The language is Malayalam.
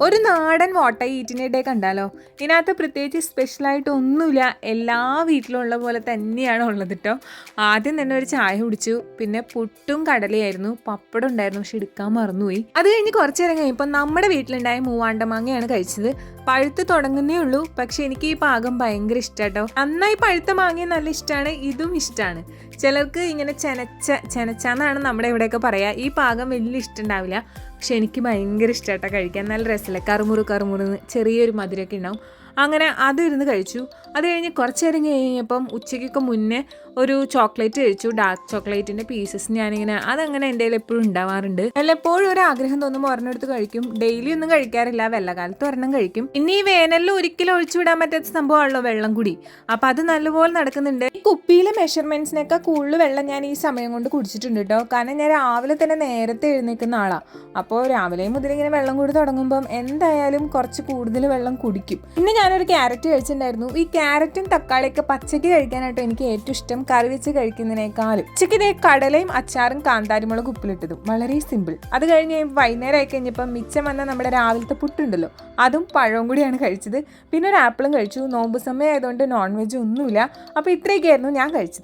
ഒരു നാടൻ വാട്ട ഈറ്റിന്റെ ഡേ കണ്ടാലോ? ഇതിനകത്ത് പ്രത്യേകിച്ച് സ്പെഷ്യലായിട്ട് ഒന്നുമില്ല. എല്ലാ വീട്ടിലും ഉള്ള പോലെ തന്നെയാണ് ഉള്ളത് കേട്ടോ ആദ്യം തന്നെ ഒരു ചായ കുടിച്ചു. പിന്നെ പുട്ടും കടലയായിരുന്നു. പപ്പടം ഉണ്ടായിരുന്നു പക്ഷെ എടുക്കാൻ മറന്നുപോയി. അത് കഴിഞ്ഞ് കുറച്ച് നേരം കഴിഞ്ഞപ്പോൾ നമ്മുടെ വീട്ടിലുണ്ടായ മൂവാണ്ട മാങ്ങയാണ് കഴിച്ചത്. പഴുത്ത് തുടങ്ങുന്നേ ഉള്ളൂ. പക്ഷെ എനിക്ക് ഈ പാകം ഭയങ്കര ഇഷ്ടാട്ടോ നന്നായി പഴുത്ത മാങ്ങ നല്ല ഇഷ്ടമാണ് ഇതും ഇഷ്ടമാണ് ചിലർക്ക് ഇങ്ങനെ ചെനച്ച ചെനച്ചാന്നാണ് നമ്മുടെ ഇവിടെയൊക്കെ പറയുക ഈ പാകം വലിയ ഇഷ്ടമുണ്ടാവില്ല പക്ഷെ എനിക്ക് ഭയങ്കര ഇഷ്ടമായിട്ടാണ് കഴിക്കാൻ. നല്ല രസമല്ലേ കറുമുറു കറുമുറു ചെറിയൊരു മധുരമൊക്കെ ഉണ്ടാവും. അങ്ങനെ അതിരുന്ന് കഴിച്ചു. അത് കഴിഞ്ഞ് കുറച്ച് നേരം കഴിഞ്ഞപ്പം ഉച്ചയ്ക്കൊക്കെ മുന്നേ ഒരു ചോക്ലേറ്റ് കഴിച്ചു. ഡാർക്ക് ചോക്ലേറ്റിന്റെ പീസസ് ഞാനിങ്ങനെ അതങ്ങനെ എന്റെ കയ്യിൽ എപ്പോഴും ഉണ്ടാവാറുണ്ട്. വല്ലപ്പോഴും ഒരു ആഗ്രഹം തോന്നുമ്പോൾ ഒരെണ്ണെടുത്ത് കഴിക്കും. ഡെയിലി ഒന്നും കഴിക്കാറില്ല. വെള്ളകാലത്ത് ഒരെണ്ണം കഴിക്കും. ഇനി ഈ വേനലിൽ ഒരിക്കലും ഒഴിച്ചു വിടാൻ പറ്റാത്ത സംഭവമാണല്ലോ വെള്ളം കൂടി. അപ്പം അത് നല്ലപോലെ നടക്കുന്നുണ്ട്. ഈ കുപ്പിയിലെ മെഷർമെന്റ്സിനൊക്കെ കൂടുതൽ വെള്ളം ഞാൻ ഈ സമയം കൊണ്ട് കുടിച്ചിട്ടുണ്ട് കേട്ടോ കാരണം ഞാൻ രാവിലെ തന്നെ നേരത്തെ എഴുന്നേൽക്കുന്ന ആളാണ് അപ്പോൾ രാവിലെ മുതൽ ഇങ്ങനെ വെള്ളം കൂടി തുടങ്ങുമ്പം എന്തായാലും കുറച്ച് കൂടുതൽ വെള്ളം കുടിക്കും. പിന്നെ ഞാനൊരു ക്യാരറ്റ് കഴിച്ചിട്ടുണ്ടായിരുന്നു. ഈ ക്യാരറ്റും തക്കാളിയൊക്കെ പച്ചയ്ക്ക് കഴിക്കാനായിട്ട് എനിക്ക് ഏറ്റവും ഇഷ്ടം കറി വെച്ച് കഴിക്കുന്നതിനേക്കാളും. ഉച്ചയ്ക്ക് ഇതേ കടലയും അച്ചാറും കാന്താരിമുളക് ഉപ്പിലിട്ടതും. വളരെ സിമ്പിൾ. അത് കഴിഞ്ഞ് വൈകുന്നേരം ആയി കഴിഞ്ഞപ്പം മിച്ചം വന്ന നമ്മുടെ രാവിലത്തെ പുട്ടുണ്ടല്ലോ. അതും പഴവും കൂടിയാണ് കഴിച്ചത്. പിന്നെ ഒരു ആപ്പിളും കഴിച്ചു. നോമ്പ് സമയം ആയതുകൊണ്ട് നോൺ വെജ് ഒന്നുമില്ല. അപ്പോൾ ഇത്രയൊക്കെയായിരുന്നു ഞാൻ കഴിച്ചത്.